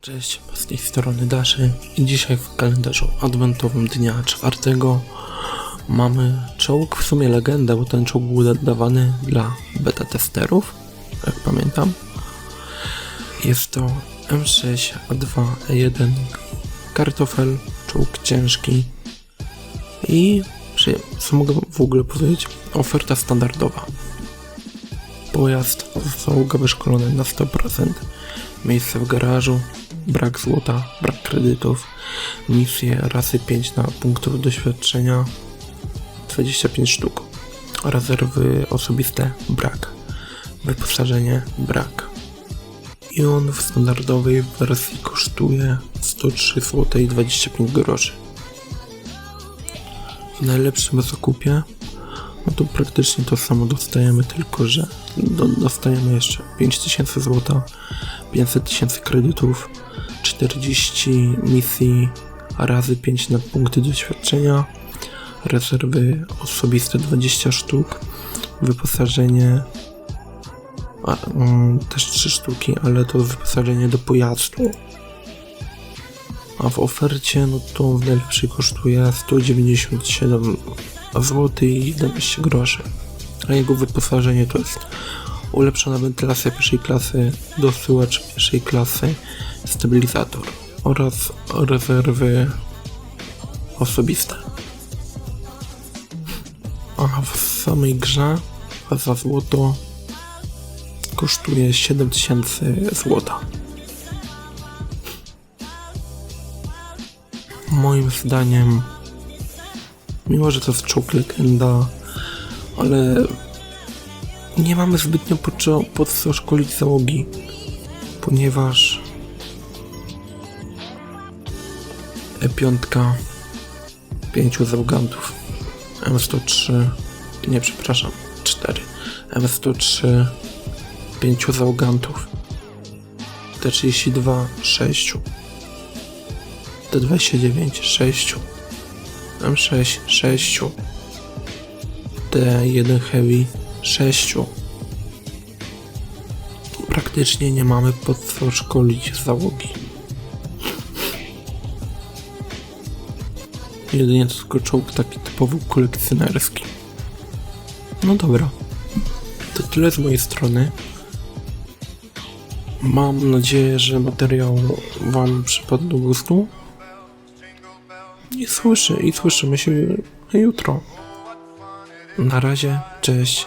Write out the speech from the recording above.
Cześć, z tej strony Daszy i dzisiaj w kalendarzu adwentowym dnia czwartego mamy czołg, w sumie legendę, bo ten czołg był dawany dla beta testerów, jak pamiętam. Jest to M6A2E1 kartofel, czołg ciężki i co mogę w ogóle powiedzieć? Oferta standardowa. Pojazd załoga wyszkolony na 100%, miejsce w garażu, brak złota, brak kredytów, misje razy 5 na punktów doświadczenia 25 sztuk, rezerwy osobiste brak, wyposażenie brak. I on w standardowej wersji kosztuje 103 zł i 25 groszy. W najlepszym zakupie no to praktycznie to samo dostajemy, tylko że do, dostajemy jeszcze 5000 zł, 500 tysięcy kredytów, 40 misji razy 5 na punkty doświadczenia, rezerwy osobiste 20 sztuk, wyposażenie a, mm, też 3 sztuki, ale to wyposażenie do pojazdu. A w ofercie, no to w najlepszej kosztuje 197 zł i 11 groszy. A jego wyposażenie to jest ulepszona wentylacja pierwszej klasy, dosyłacz pierwszej klasy, stabilizator oraz rezerwy osobiste. A w samej grze za złoto kosztuje 7000 złota. Moim zdaniem, mimo że to jest czołg legenda, ale nie mamy zbytnio po, co- po co szkolić załogi, ponieważ E5 pięciu załogantów M103 nie przepraszam 4 M103 pięciu załogantów T32 6 T29 6 M6 6 T1 Heavy 6 Praktycznie nie mamy po co szkolić załogi. Jedynie to tylko czołg taki typowo kolekcjonerski. No dobra. To tyle z mojej strony. Mam nadzieję, że materiał Wam przypadł do gustu. I słyszy, i słyszymy się jutro. Na razie, cześć,